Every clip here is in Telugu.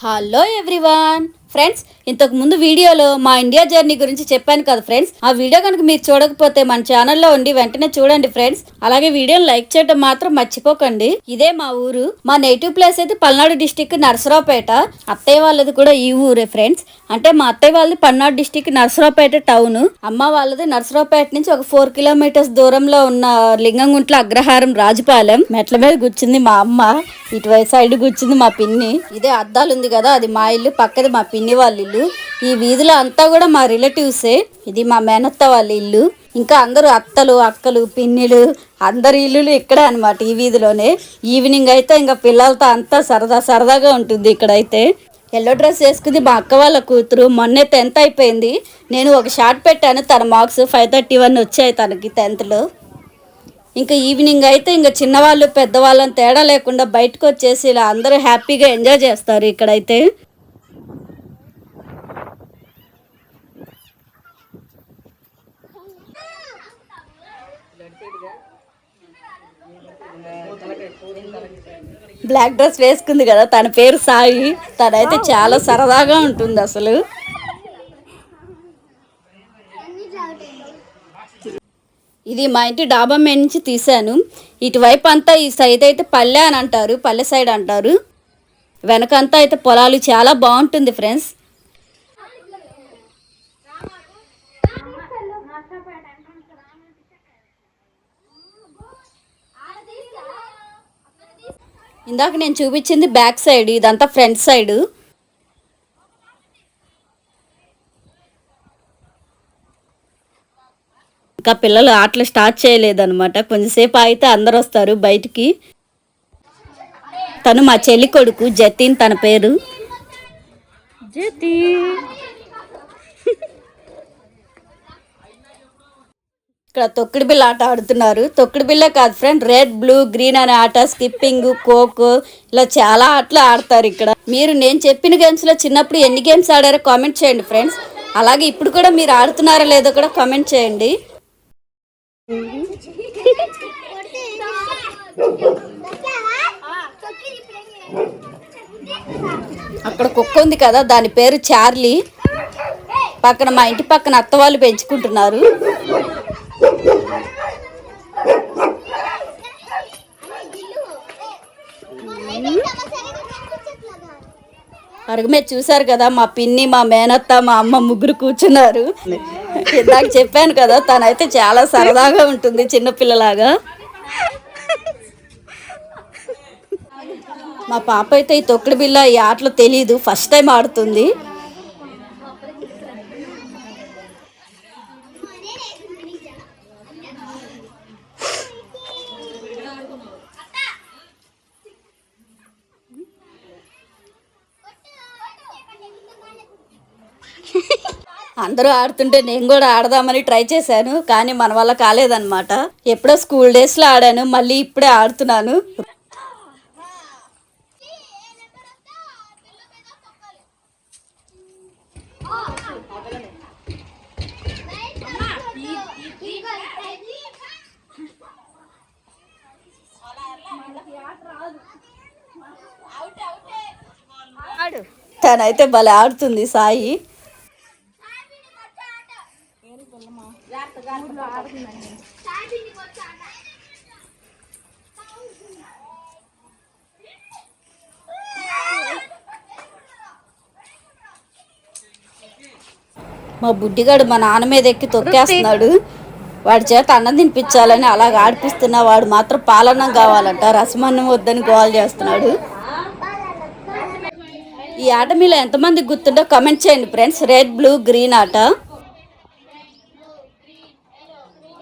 హలో ఎవ్రీవన్ ఫ్రెండ్స్ ఇంతకు ముందు వీడియోలో మా ఇండియా జర్నీ గురించి చెప్పాను కదా ఫ్రెండ్స్. ఆ వీడియో కనుక మీరు చూడకపోతే మన ఛానల్లో ఉండి వెంటనే చూడండి ఫ్రెండ్స్. అలాగే వీడియోని లైక్ చేయడం మాత్రం మర్చిపోకండి. ఇదే మా ఊరు. మా నేటివ్ ప్లేస్ అయితే పల్నాడు డిస్టిక్ నరసరావుపేట. అత్తయ్య వాళ్ళది కూడా ఈ ఊరే ఫ్రెండ్స్. అంటే మా అత్తయ్య వాళ్ళది పల్నాడు డిస్టిక్ నరసరావుపేట టౌన్. అమ్మ వాళ్ళది నరసరావుపేట నుంచి ఒక ఫోర్ కిలోమీటర్స్ దూరంలో ఉన్న లింగంగుంట్ల అగ్రహారం రాజుపాలెం. మెట్ల మీద కూర్చుంది మా అమ్మ. ఇటువైపు సైడ్ కూర్చుంది మా పిన్ని. ఇదే అద్దాలు ఉంది కదా అది మా ఇల్లు పక్కది మా పిన్ని. వాళ్ళ ఇల్లు. ఈ వీధిలో అంతా కూడా మా రిలేటివ్సే. ఇది మా మేనత్త వాళ్ళ ఇల్లు. ఇంకా అందరూ అత్తలు అక్కలు పిన్నిలు అందరి ఇల్లులు ఇక్కడే అనమాట ఈ వీధిలోనే. ఈవినింగ్ అయితే ఇంకా పిల్లలతో అంతా సరదా సరదాగా ఉంటుంది ఇక్కడైతే. ఎల్లో డ్రెస్ వేసుకుంది మా అక్క వాళ్ళ కూతురు. మొన్నే టెన్త్ అయిపోయింది. నేను ఒక షార్ట్ పెట్టాను. తన మార్క్స్ ఫైవ్ థర్టీ వన్ వచ్చాయి తనకి టెన్త్లో ఇంకా ఈవినింగ్ అయితే ఇంకా చిన్నవాళ్ళు పెద్దవాళ్ళని తేడా లేకుండా బయటకు వచ్చేసి ఇలా అందరూ హ్యాపీగా ఎంజాయ్ చేస్తారు ఇక్కడైతే. బ్లాక్ డ్రెస్ వేసుకుంది కదా తన పేరు సాయి. తనైతే చాలా సరదాగా ఉంటుంది అసలు. ఇది మా ఇంటి డాబా మీద నుంచి తీశాను. ఇటువైపు అంతా ఈ సైడ్ అయితే పల్లె అని అంటారు పల్లె సైడ్ అంటారు. వెనకంతా అయితే పొలాలు చాలా బాగుంటుంది ఫ్రెండ్స్. ఇందాక నేను చూపించింది బ్యాక్ సైడ్ ఇదంతా ఫ్రంట్ సైడ్. ఇంకా పిల్లలు ఆటలు స్టార్ట్ చేయలేదన్నమాట. కొంచెంసేపు అయితే అందరు వస్తారు బయటికి. తను మా చెల్లి కొడుకు జతిన్ తన పేరు. జతీ ఇక్కడ తొక్కుడు బిల్ల ఆట ఆడుతున్నారు. తొక్కుడు బిల్ల కాదు ఫ్రెండ్ రెడ్ బ్లూ గ్రీన్ అనే ఆట స్కిప్పింగ్ కోకో ఇలా చాలా ఆటలు ఆడతారు ఇక్కడ. మీరు నేను చెప్పిన గేమ్స్లో చిన్నప్పుడు ఎన్ని గేమ్స్ ఆడారో కామెంట్ చేయండి ఫ్రెండ్స్. అలాగే ఇప్పుడు కూడా మీరు ఆడుతున్నారో లేదో కూడా కామెంట్ చేయండి. అక్కడ కుక్క ఉంది కదా దాని పేరు చార్లీ. పక్కన మా ఇంటి పక్కన అత్త వాళ్ళు పెంచుకుంటున్నారు. అరకు మీరు చూసారు కదా మా పిన్ని మా మేనత్త మా అమ్మ ముగ్గురు కూర్చున్నారు. ఇందాక చెప్పాను కదా తనైతే చాలా సరదాగా ఉంటుంది చిన్నపిల్లలాగా. మా పాప అయితే ఈ తొక్కుడు బిల్ల ఈ ఆటలు తెలియదు ఫస్ట్ టైం ఆడుతుంది. అందరూ ఆడుతుంటే నేను కూడా ఆడదామని ట్రై చేశాను కానీ మన వల్ల కాలేదన్నమాట. ఎప్పుడో స్కూల్ డేస్లో ఆడాను మళ్ళీ ఇప్పుడే ఆడుతున్నాను. తనైతే భలే ఆడుతుంది సాయి. మా బుడ్డిగాడు మా నాన్న మీద ఎక్కి తొక్కేస్తున్నాడు. వాడి చేత అన్నం తినిపించాలని అలాగ ఆడిపిస్తున్నా వాడు మాత్రం పాలన్నం కావాలంట. రసమన్నం వద్దని గోల్ చేస్తున్నాడు. ఈ ఆట మీలో ఎంతమంది గుర్తుందో కమెంట్ చేయండి ఫ్రెండ్స్ రెడ్ బ్లూ గ్రీన్ ఆట.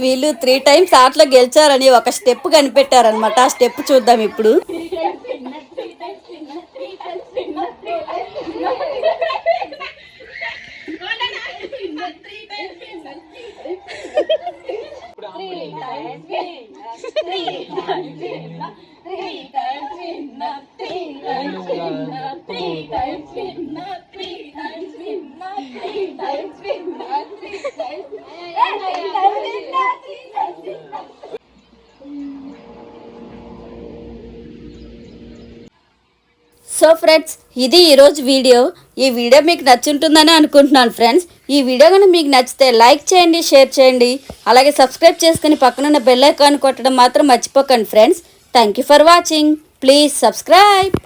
వీళ్ళు త్రీ టైమ్స్ ఆటలో గెలిచారని ఒక స్టెప్ కనిపెట్టారనమాట ఆ స్టెప్ చూద్దాం ఇప్పుడు సో ఫ్రెండ్స్ ఇది ఈరోజు వీడియో ఈ వీడియో మీకు నచ్చుంటుందని అనుకుంటున్నాను ఫ్రెండ్స్ ఈ వీడియో కనుక మీకు నచ్చితే లైక్ చేయండి షేర్ చేయండి. అలాగే సబ్స్క్రైబ్ చేసుకుని పక్కనున్న బెల్ ఐకాన్ కొట్టడం మాత్రం మర్చిపోకండి friends thank you for watching please subscribe